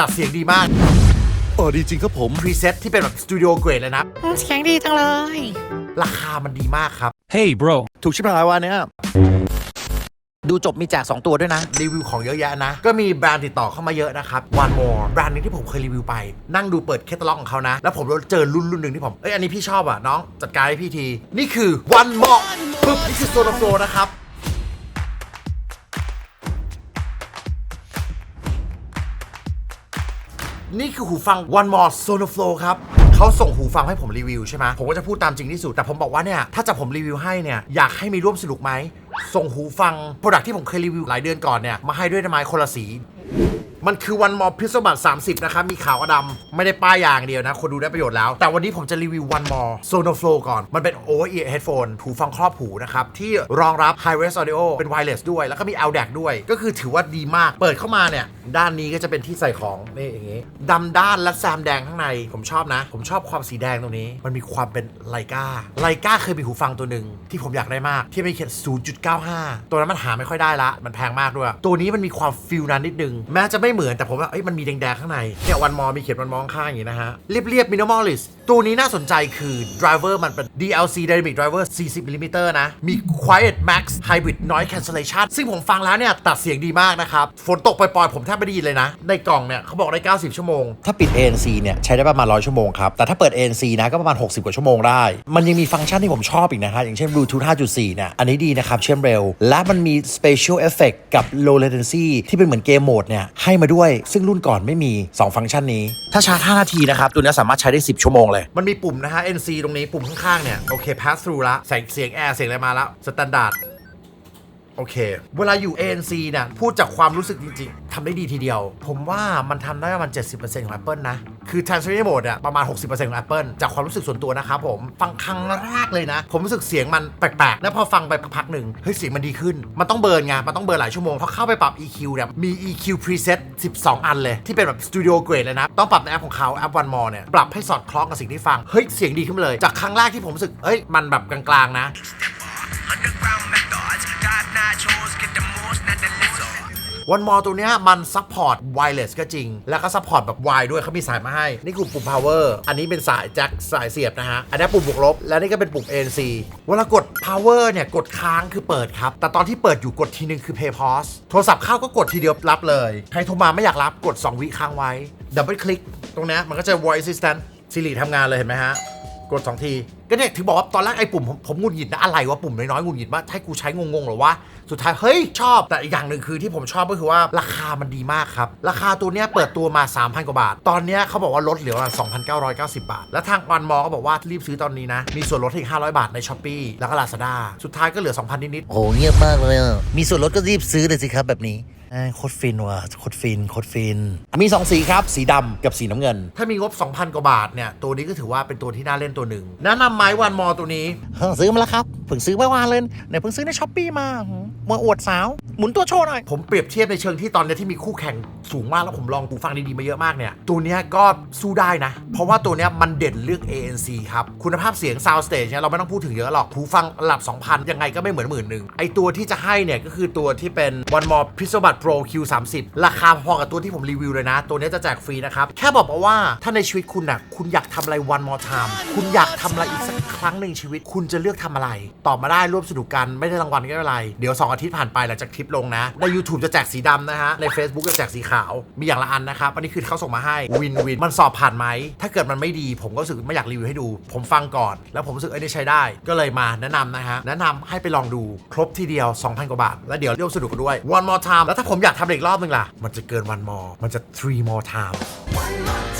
ตัดเสียงดีมากเออดีจริงครับผม พรีเซตที่เป็นแบบสตูดิโอเกรดเลยนะอืมเสียงดีจังเลย ราคามันดีมากครับ Hey, bro. ถูกชิบหายวันเนี้ยดูจบมีแจก2ตัวด้วยนะ รีวิวของเยอะแยะนะ ก็มีแบรนด์ติดต่อเข้ามาเยอะนะครับ One More แบรนด์หนึงที่ผมเคยรีวิวไป นั่งดูเปิดแคตตาล็อกของเขานะ แล้วผมเจอรุ่นรุ่นหนึ่งที่ผม เอ้ย อันนี้พี่ชอบอะ น้อง จัดการให้พี่ที นี่คือ One More ปึ๊บนี่คือโซโ f โฟนะครับ นี่คือหูฟัง One More Sonoflow ครับเขาส่งหูฟังให้ผมรีวิวใช่ไหมผมก็จะพูดตามจริงที่สุด แต่ผมบอกว่าเนี่ย ถ้าจะผมรีวิวให้เนี่ย อยากให้มีร่วมสนุกไหม ส่งหูฟังโปรดักที่ผมเคยรีวิวหลายเดือนก่อนเนี่ย มาให้ด้วยได้ไหมคนละสี มันคือวันมอพิซซ่บัต30นะครับ มีขาวกับดำไม่ได้ป้ายยางเดียวนะ คนดูได้ประโยชน์แล้ว แต่วันนี้ผมจะรีวิววันมอ Sono Flow ก่อน มันเป็น over ear headphone หูฟังครอบหูนะครับ ที่รองรับ high res audio เป็น wireless ด้วย แล้วก็มี LDAC ด้วย ก็คือถือว่าดีมาก เปิดเข้ามาเนี่ย ด้านนี้ก็จะเป็นที่ใส่ของนี่อย่างงี้ดำด้านและแซมแดงข้างใน ผมชอบนะ ผมชอบความสีแดงตรงนี้ มันมีความเป็นไลกาไลกาเคยมีหูฟังตัวหนึ่งที่ผมอยากได้มาก ที่มันเขียน0.95 ตัวนั้นมันหาไม่ค่อยได้ละ มันแพงมากด้วย ตัวนี้มันมีความฟิลนั้นนิดนึง แม้จะไม่เหมือนแต่ผมว่าเอ้ยมันมีแดงๆข้างในเนี่ยวันมอมีเขียนวันมองข้างอย่างนี้นะฮะเรียบๆ minimalist ตัวนี้น่าสนใจคือ driver มันเป็น DLC dynamic driver 40 mm นะ มี quiet max hybrid noise cancellation ซึ่งผมฟังแล้วเนี่ยตัดเสียงดีมากนะครับ ฝนตกปล่อยๆ ผมแทบไม่ได้ยินเลยนะ ในกล่องเนี่ยเขาบอกได้ 90 ชั่วโมง ถ้าปิด ANC เนี่ยใช้ได้ประมาณ 100 ชั่วโมงครับ แต่ถ้าเปิด ANC นะก็ประมาณ 60 กว่าชั่วโมงได้ มันยังมีฟังก์ชันที่ผมชอบอีกนะฮะอย่างเช่น Bluetooth 5.4 เนี่ยอันนี้ดีนะครับเชื่อมเร็ว และมันมี Special Effect กับ Low Latency ที่เป็นเหมือนเกมโหมดเนี่ยให้มาด้วย ซึ่งรุ่นก่อนไม่มี 2 ฟังก์ชันนี้ ถ้าชาร์จ 5 นาทีนะครับ ตัวนี้สามารถใช้ได้ 10 ชั่วโมงเลย มันมีปุ่มนะฮะ NC ตรงนี้ปุ่มข้างๆเนี่ยโอเค pass through ละใส่เสียงแอร์เสียงอะไรมาแล้ว standard โอเค เวลาอยู่ ANC เนี่ยพูดจากความรู้สึกจริงๆทำได้ดีทีเดียว ผมว่ามันทำได้ประมาณ 70%ของ Apple นะ คือ Transparency Mode อะประมาณ 60%ของ Apple จากความรู้สึกส่วนตัวนะครับผม ฟังครั้งแรกเลยนะ ผมรู้สึกเสียงมันแปลกๆ แล้วพอฟังไปพักๆหนึ่งเฮ้ยเสียงมันดีขึ้น มันต้องเบิร์นไงมันต้องเบิร์นหลายชั่วโมงพอเข้าไปปรับ EQ เนี่ยมี EQ preset 12 อันเลย ที่เป็นแบบ Studio Grade เลยนะต้องปรับในแอปของเขาแอป One More เนี่ยปรับให้สอดคล้องกับสิ่งที่ฟังเฮ้ยเสียงดีขึ้นเลย จากครั้งแรกที่ผมรู้สึกเอ้ยมันแบบกลางๆนะ Underground methods, วันมอตัวเนี้ยมันซัพพอร์ตไวเลสก็จริง แล้วก็ซัพพอร์ตแบบไวด้วยเขามีสายมาให้ นี่คือปุ่ม power อันนี้เป็นสายแจ็คสายเสียบนะฮะ อันนี้ปุ่มบวกลบ และนี่ก็เป็นปุ่ม ANC เวลากด power เนี่ย กดค้างคือเปิดครับ แต่ตอนที่เปิดอยู่กดทีนึงคือ pay pause โทรศัพท์เข้าก็กดทีเดียวรับเลย ใครโทรมาไม่อยากรับกด 2 วิค้างไว้ดับเบิลคลิกตรงนี้มันก็จะ voice assistant Siri ทำงานเลยเห็นไหมฮะ กด2ที ก็เนี่ยถึงบอกว่าตอนแรกไอ้ปุ่มผมผมหงุดหงิดนะอะไรวะปุ่มน้อยๆหงุดหงิดว่าให้กูใช้งงๆหรอวะสุดท้ายเฮ้ยชอบแต่อีกอย่างหนึ่งคือที่ผมชอบก็คือว่าราคามันดีมากครับ ราคาตัวเนี้ยเปิดตัวมา 3,000 กว่าบาท ตอนเนี้ยเขาบอกว่าลดเหลือประมาณ2,990 บาท แล้วทางวันมอก็บอกว่ารีบซื้อตอนนี้นะ มีส่วนลดอีก 500 บาทในช้อปปีแล้วก็ลาซาด้าสุดท้ายก็เหลือ2,000นิดๆโอ้เงียบมากเลยอะมีส่วนลดก็รีบซื้อเลยสิครับแบบนี้ โคตรฟินว่ะโคตรฟินโคตรฟิน มี 2 สีครับ สีดำกับสีน้ำเงินๆถ้ามีงบ 2,000 กว่าบาทเนี่ย ตัวนี้ก็ถือว่าเป็นตัวที่น่าเล่นตัวหนึ่งแนะนำไหมวันมอตัวนี้เฮ้ยซื้อมาแล้วครับเพิ่งซื้อเมื่อวานเลยเนี่ยเพิ่งซื้อในช้อปปี้มาหืม มาอวดสาว หมุนตัวโชว์หน่อย ผมเปรียบเทียบในเชิงที่ตอนนี้ที่มีคู่แข่งสูงมากแล้วผมลองหูฟังดีๆมาเยอะมากเนี่ย ตัวเนี้ยก็สู้ได้นะ เพราะว่าตัวเนี้ยมันเด่นเรื่อง ANC ครับ คุณภาพเสียง Sound Stage เนี่ยเราไม่ต้องพูดถึงเยอะหรอกหูฟังระดับ 2,000 ยังไงก็ไม่เหมือนหมื่นหนึ่งไอตัวที่จะให้เนี่ยก็คือตัวที่เป็น One More p i x e l b u d Pro Q30 ราคาพอกับตัวที่ผมรีวิวเลยนะ ตัวเนี้ยจะแจกฟรีนะครับแค่บอกมาว่าถ้าในชีวิตคุณน่ะคุณอยากทำอะไร One More Time คุณอยากทำอะไรอีกสัก ครั้งหนึ่งชีวิต คุณจะเลือกทำอะไร ตอบมาได้ร่วมสนุกกันไม่ได้รางวัลก็ไม่เป็นไร เดี๋ยว 2 อาทิตย์ผ่านไปหลังจากคลิปลงนะ ใน YouTube จะแจกสีดำนะฮะ ใน Facebook จะแจกสีขาว มีอย่างละอันนะครับอันนี้คือเขาส่งมาให้วินวินมันสอบผ่านไหม ถ้าเกิดมันไม่ดี ผมก็รู้สึกไม่อยากรีวิวให้ดู ผมฟังก่อน แล้วผมรู้สึกเอ้ยนี่ใช้ได้ ก็เลยมาแนะนำนะฮะแนะนำให้ไปลองดูครบทีเดียว 2,000กว่าบาทแล้วเดี๋ยวร่วมสนุกกันด้วย one more time แล้วถ้าผมอยากทำอีกรอบนึงล่ะมันจะเกิน one more มันจะ three more time สับสั